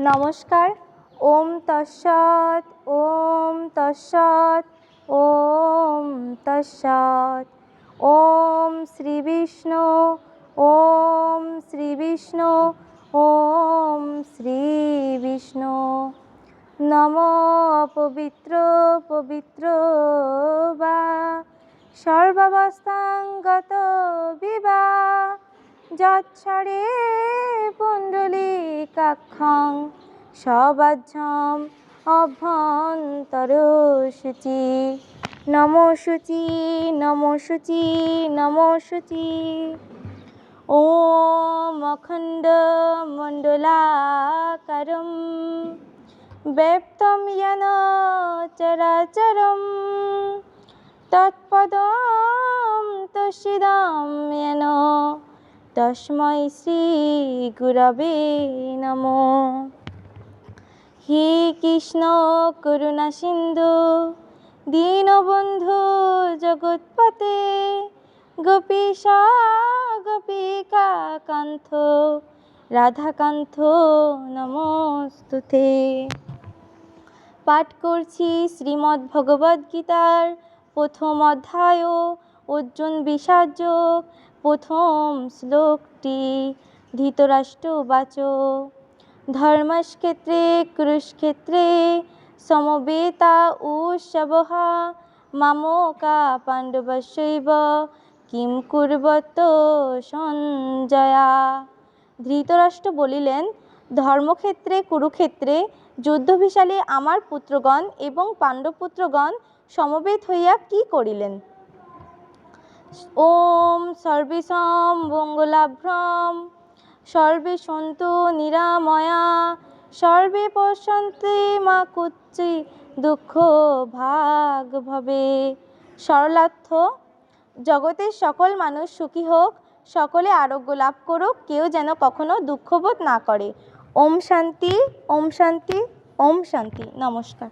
নমস্কার। ওম তৎসৎ ওম তৎসৎ ওম তৎসৎ। ওম শ্রী বিষ্ণু, ওম শ্রী বিষ্ণু, ওম শ্রী বিষ্ণু। নম পবিত্র পবিত্র বা। সর্বাবস্থাঙ্গত বিবা যৎসরে পুণ্ডলিকাক্ষং সবাহ্যম অভ্যন্তর শুচি নম শুচি নম শুচি নম শুচি ॐ अखण्डमण्डलाकारं व्यप्तं येन चराचरं तत्पदं तस्येदं येन তস্মৈ শ্রী গুরবে নমো। হে কৃষ্ণ করুণা সিন্ধু, দীনবন্ধু জগৎপতে গোপীশ গোপিকা কান্থ রাধাকান্ত নমস্তুতে। পাঠ করছি শ্রীমদ্ ভগবদ্গীতার প্রথম অধ্যায় অর্জুন প্রথম শ্লোকটি, ধৃতরাষ্ট্র বাচ। ধর্মক্ষেত্রে, কুরুক্ষেত্রে, সমবেতা উৎসব মামকা পাণ্ডবশৈব কিম কুর্বত সঞ্জয়া। ধৃতরাষ্ট্র বলিলেন, ধর্মক্ষেত্রে, কুরুক্ষেত্রে যুদ্ধবিশালে আমার পুত্রগণ এবং পাণ্ডবপুত্রগণ সমবেত হইয়া কি করিলেন? ওম সর্বেশম মঙ্গলাভ্রম। সর্বে সন্তু নিরাময়া। সর্বে পশ্যন্তে মা কুচ্চি দুঃখ ভাগ ভবে। সরলার্থ, জগতের সকল মানুষ সুখী হোক, সকলে আরোগ্য লাভ করুক, কেউ যেন কখনো দুঃখবোধ না করে। ওম শান্তি ওম শান্তি ওম শান্তি। নমস্কার।